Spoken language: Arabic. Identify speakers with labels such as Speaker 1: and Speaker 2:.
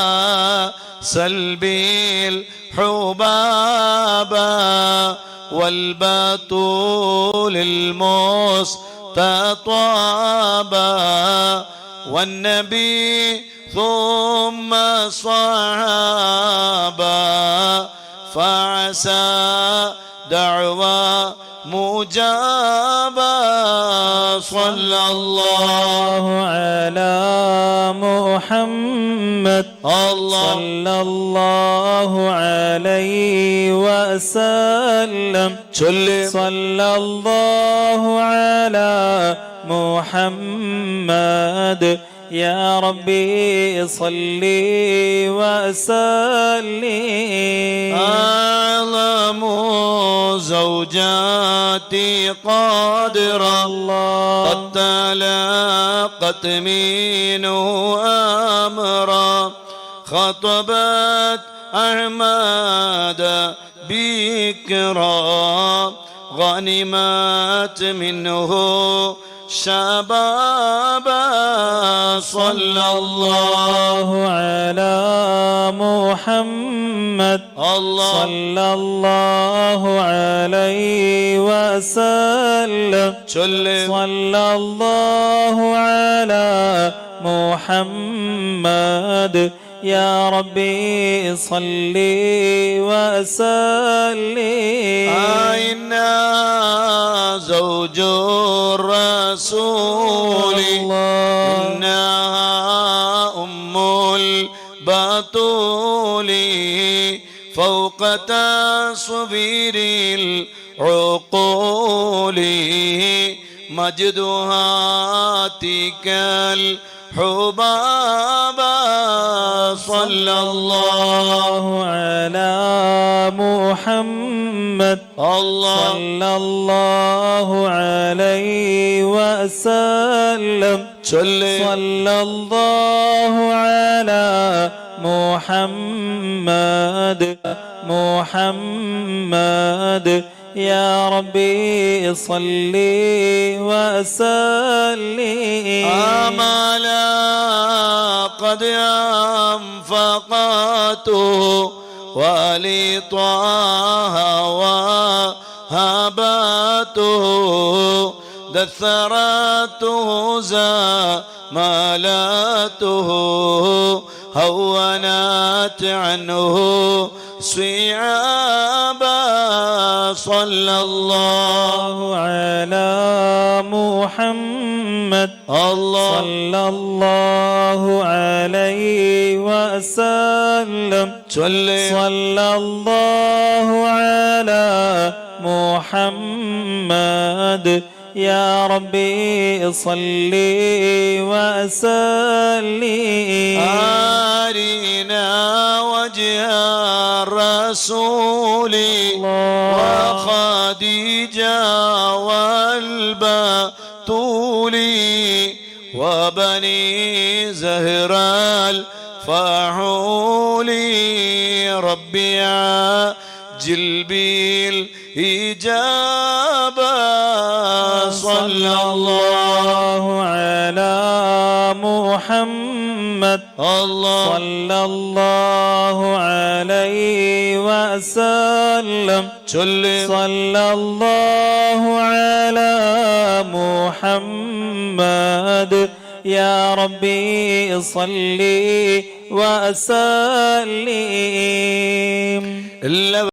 Speaker 1: نتواصل والبطول المستطابة والنبي ثم صحابة فعسى دعوى مجابة صلى الله
Speaker 2: على محمد
Speaker 1: الله.
Speaker 2: صلى الله عليه وسلم.
Speaker 1: سلم
Speaker 2: صلى الله على محمد. يا ربي صل وسلم
Speaker 1: أعظم زوجاتي قادرة
Speaker 2: الله.
Speaker 1: قد تلاقت منه أمرا خطبت أحمد بكرا غنمت منه شبابا صلى الله
Speaker 2: على محمد.
Speaker 1: الله.
Speaker 2: صلى الله عليه وسلم.
Speaker 1: سلم
Speaker 2: صلى الله على محمد. يا ربي صل وسلم.
Speaker 1: إنا زوج الرسول؟ إنها أم البطول فوق تصوير العقول مجدها تلك الحبابة صلى الله
Speaker 2: على محمد.
Speaker 1: الله.
Speaker 2: صلى الله عليه وسلم.
Speaker 1: سلم
Speaker 2: صلى الله على محمد. محمد. يا ربي صل وسلم.
Speaker 1: آمالا قد أنفقته ولطه وهبته دثرته زمالته هونت عنه صعابا صلى الله
Speaker 2: على محمد
Speaker 1: الله
Speaker 2: صلى الله عليه وسلم.
Speaker 1: سلم
Speaker 2: صلى الله على محمد. يا ربي صل وسلم
Speaker 1: أرنا وجه الرسول. وخديجة والبتول وبني زهر الفحول. ربي عجل بالإجابة. صلى الله
Speaker 2: على محمد
Speaker 1: الله.
Speaker 2: صلى الله عليه وسلم
Speaker 1: سلم
Speaker 2: صلى الله على محمد. يا ربي صل وسلم.